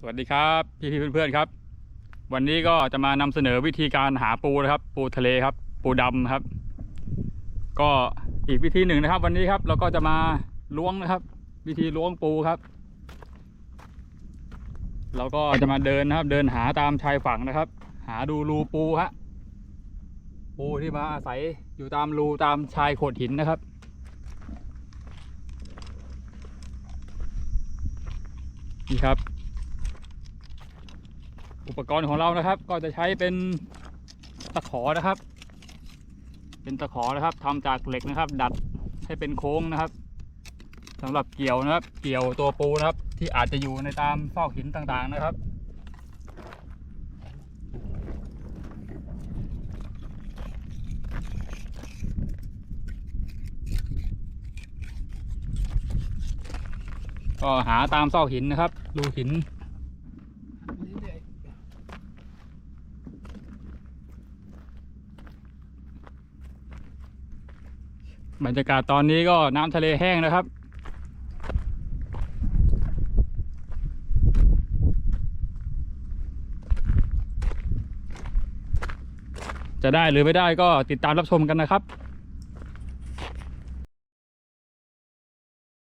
สวัสดีครับพี่พี่เพื่อนๆครับ วันนี้ก็จะมานำเสนอวิธีการหาปูนะครับ ปูทะเลครับ ปูดำครับ ก็อีกวิธีหนึ่งนะครับ วันนี้ครับเราก็จะมาล้วงนะครับ วิธีล้วงปูครับ เราก็จะมาเดินนะครับ เดินหาตามชายฝั่งนะครับ หาดูรูปูฮะปูที่มาอาศัยอยู่ตามรูตามชายโขดหินนะครับนี่ครับ อุปกรณ์ของเรานะครับ ก็จะใช้เป็นตะขอนะครับ เป็นตะขอนะครับทำจากเหล็กนะครับ ดัดให้เป็นโค้งนะครับสำหรับเกี่ยวนะครับ เกี่ยวตัวปูนะครับ ที่อาจจะอยู่ในตามซอกหินต่างๆนะครับก็หาตามซอกหินนะครับรูหิน บรรยากาศตอนนี้ก็น้ำทะเลแห้งนะครับ จะได้หรือไม่ได้ก็ติดตามรับชมกันนะครับ